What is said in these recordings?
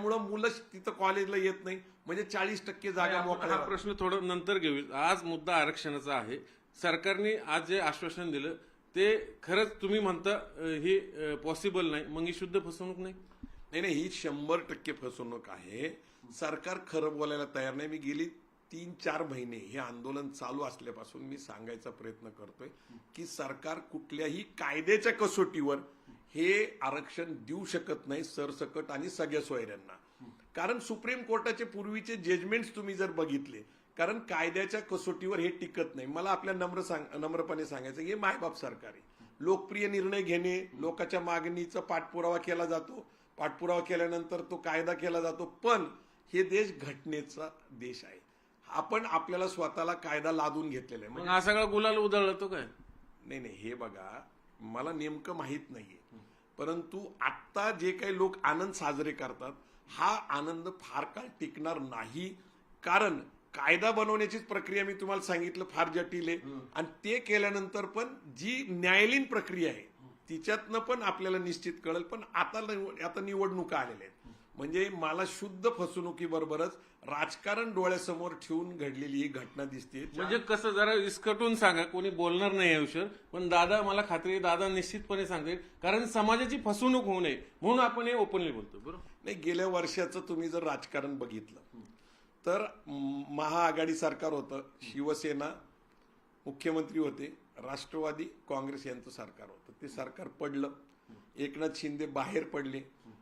त्यामुळं मुलं तिथं कॉलेजला येत नाही. म्हणजे चाळीस टक्के जागा मोकळ्या हा प्रश्न थोडं नंतर घेऊ आज मुद्दा आरक्षणाचा आहे. सरकारने आज जे आश्वासन दिलं ते खरंच तुम्ही म्हणता हे पॉसिबल नाही. मग ही शुद्ध फसवणूक नाही? नाही नाही ही शंभर टक्के फसवणूक आहे. सरकार खरं बोलायला तयार नाही. मी गेली तीन चार महिने हे आंदोलन चालू असल्यापासून मी सांगायचा प्रयत्न करतोय की सरकार कुठल्याही कायद्याच्या कसोटीवर हे आरक्षण देऊ शकत नाही सरसकट आणि सगळ्या सोयऱ्यांना. कारण सुप्रीम कोर्टाचे पूर्वीचे जजमेंट्स तुम्ही जर बघितले कारण कायद्याच्या कसोटीवर हे टिकत नाही. मला आपल्या नम्र सांग नम्रपणे सांगायचं हे मायबाप सरकार आहे. लोकप्रिय निर्णय घेणे लोकांच्या मागणीचा पाठपुरावा केला जातो. पाठपुरावा केल्यानंतर तो कायदा केला जातो. पण हे देश घटनेचा देश आहे. आपण आपल्याला स्वतःला कायदा लादून घेतलेला आहे. मग हा सगळा गुलाल उधळला तो काय? नाही नाही हे बघा. मला नेमकं माहीत नाहीये. परंतु आत्ता जे काही लोक आनंद साजरे करतात हा आनंद फार काळ टिकणार नाही. कारण कायदा बनवण्याचीच प्रक्रिया मी तुम्हाला सांगितलं फार जटिल आहे. आणि ते केल्यानंतर पण जी न्यायालयीन प्रक्रिया आहे तिच्यातनं पण आपल्याला निश्चित कळेल. पण आता आता निवडणुका आलेल्या आहेत. म्हणजे मला शुद्ध फसवणुकीबरोबरच राजकारण डोळ्यासमोर ठेवून घडलेली ही घटना दिसते म्हणजे कसं जरा विस्कटून सांगा कोणी बोलणार नाही या विषयावर पण दादा मला खात्री आहे दादा निश्चितपणे सांगते कारण समाजाची फसवणूक होऊ नये म्हणून आपण हे ओपनली बोलतो बरोबर? नाही गेल्या वर्षाचं तुम्ही जर राजकारण बघितलं तर महाआघाडी सरकार होतं शिवसेना मुख्यमंत्री होते राष्ट्रवादी काँग्रेस यांचं सरकार होतं. ते सरकार पडलं. एकनाथ शिंदे बाहेर पडले.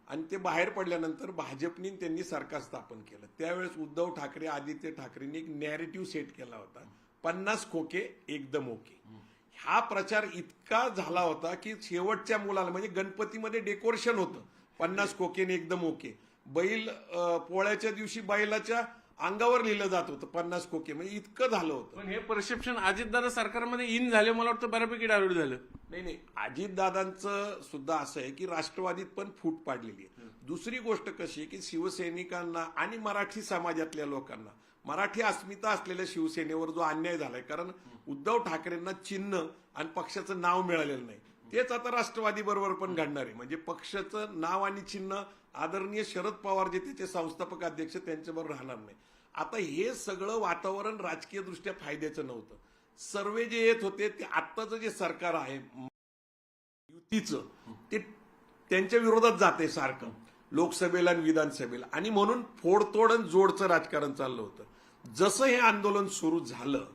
आणि ते बाहेर पडल्यानंतर भाजपनी त्यांनी सरकार स्थापन केलं. त्यावेळेस उद्धव ठाकरे आदित्य ठाकरेंनी एक नॅरेटिव्ह सेट केला होता. पन्नास खोके एकदम ओके. हा प्रचार इतका झाला होता की शेवटच्या मुलाला म्हणजे गणपतीमध्ये डेकोरेशन होतं. पन्नास खोकेने एकदम ओके. बैल पोळ्याच्या दिवशी बैलाच्या अंगावर लिहिलं जात होतं पन्नास खोके. म्हणजे इतकं झालं होतं. पण हे परसेप्शन अजितदादा सरकारमध्ये इन झाले मला वाटतं बऱ्यापैकी डायव्हर्ट झालं. नाही नाही. अजितदादांचं सुद्धा असं आहे की राष्ट्रवादीत पण फूट पाडलेली आहे. दुसरी गोष्ट कशी आहे की शिवसैनिकांना आणि मराठी समाजातल्या लोकांना मराठी अस्मिता असलेल्या शिवसेनेवर जो अन्याय झालाय कारण उद्धव ठाकरेंना चिन्ह आणि पक्षाचं नाव मिळालेलं नाही. तेच आता राष्ट्रवादी बरोबर पण घडणार आहे. म्हणजे पक्षाचं नाव आणि चिन्ह आदरणीय शरद पवार जे त्याचे संस्थापक अध्यक्ष त्यांच्याबरोबर राहणार नाही. आता हे सगळं वातावरण राजकीय दृष्ट्या फायद्याचं नव्हतं. सर्वे जे येत होते ते आत्ताचं जे सरकार आहे युतीचं ते त्यांच्या विरोधात जाते सारखं. लोकसभेला आणि विधानसभेला. आणि म्हणून फोडतोड आणि जोडचं राजकारण चाललं होतं. जसं हे आंदोलन सुरू झालं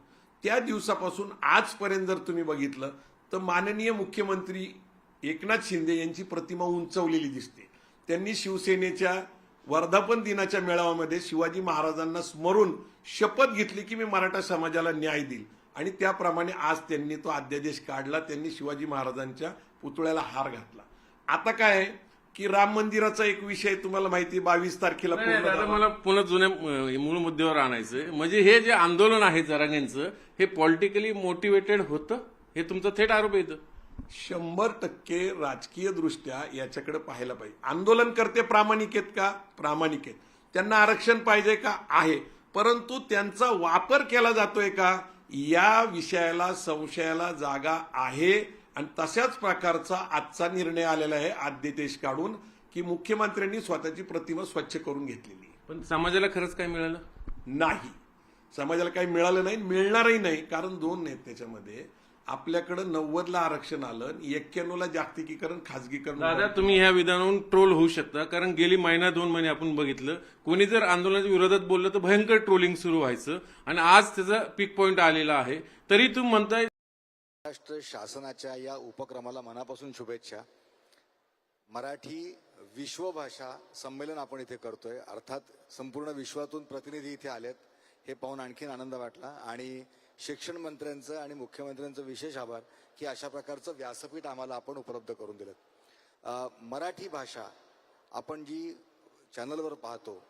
त्या दिवसापासून आजपर्यंत जर तुम्ही बघितलं तर माननीय मुख्यमंत्री एकनाथ शिंदे यांची प्रतिमा उंचवलेली दिसते. त्यांनी शिवसेनेच्या वर्धापन दिनाच्या मेळाव्यामध्ये शिवाजी महाराजांना स्मरून शपथ घेतली की मी मराठा समाजाला न्याय देईल. आणि त्याप्रमाणे आज त्यांनी तो अध्यादेश काढला त्यांनी शिवाजी महाराजांच्या पुतळ्याला हार घातला. आता काय की राम मंदिराचा एक विषय तुम्हाला माहिती बावीस तारखेला. मला पुन्हा जुन्या मूळ मुद्द्यावर आणायचं म्हणजे हे जे आंदोलन आहे जरांगेंचं हे पॉलिटिकली मोटिवेटेड होतं? हे तुमचा थेट आरोप येतं शंभर टक्के राजकीय दृष्ट्या याच्याकडे पाहायला पाहिजे. आंदोलन करते प्रामाणिक आहेत का? प्रामाणिक आहेत. त्यांना आरक्षण पाहिजे का? आहे. परंतु त्यांचा वापर केला जातोय का? या विषयाला संशयाला जागा आहे आणि तशाच प्रकारचा आजचा निर्णय आलेला आहे आद्यदेश काढून की मुख्यमंत्र्यांनी स्वतःची प्रतिमा स्वच्छ करून घेतलेली. पण समाजाला खरंच काय मिळालं? नाही. समाजाला काही मिळालं नाही मिळणारही नाही कारण दोन आहेत त्याच्यामध्ये. आपल्याकडं नव्वदला आरक्षण आलं एक्क्याण्णवला जागतिकीकरण खाजगीकरण दादा तुम्ही ह्या विधानावरून ट्रोल होऊ शकता कारण गेली महिना दोन महिने आपण बघितलं कोणी जर आंदोलनाच्या विरोधात बोललं तर भयंकर ट्रोलिंग सुरू व्हायचं आणि आज त्याचा पीक पॉइंट आलेला आहे. तरी तुम्ही म्हणताय महाराष्ट्र शासनाच्या या उपक्रमाला मनापासून शुभेच्छा. मराठी विश्वभाषा संमेलन आपण इथे करतोय अर्थात संपूर्ण विश्वातून प्रतिनिधी इथे आलेत हे पाहून आणखीन आनंद वाटला. आणि शिक्षण मंत्र्यांचं आणि मुख्यमंत्र्यांचं विशेष आभार की अशा प्रकारचं व्यासपीठ आम्हाला आपण उपलब्ध करून दिलं. मराठी भाषा आपण जी चॅनलवर पाहतो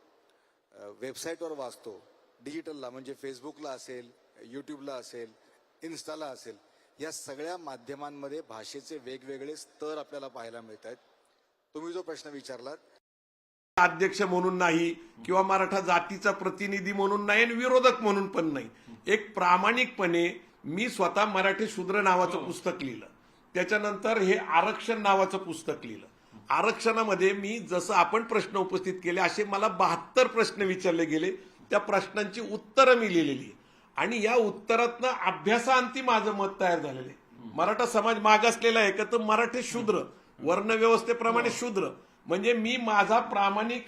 वेबसाईटवर वाचतो डिजिटलला म्हणजे फेसबुकला असेल यूट्यूबला असेल इन्स्टाला असेल या सगळ्या माध्यमांमध्ये भाषेचे वेगवेगळे स्तर आपल्याला पाहायला मिळत आहेत तुम्ही जो प्रश्न विचारलात. अध्यक्ष म्हणून नाही किंवा मराठा जातीचा प्रतिनिधी म्हणून नाही आणि विरोधक म्हणून पण नाही. एक प्रामाणिकपणे मी स्वतः मराठी शूद्र नावाचं पुस्तक लिहिलं. त्याच्यानंतर हे आरक्षण नावाचं पुस्तक लिहिलं. आरक्षणामध्ये मी जसं आपण प्रश्न उपस्थित केले असे मला बहात्तर प्रश्न विचारले गेले. त्या प्रश्नांची उत्तरं मी लिहिलेली. आणि या उत्तरातनं अभ्यासांती माझं मत तयार झालेलं आहे. मराठा समाज मागासलेला आहे का तर मराठी शूद्र वर्णव्यवस्थेप्रमाणे शूद्र. म्हणजे मी माझा प्रामाणिक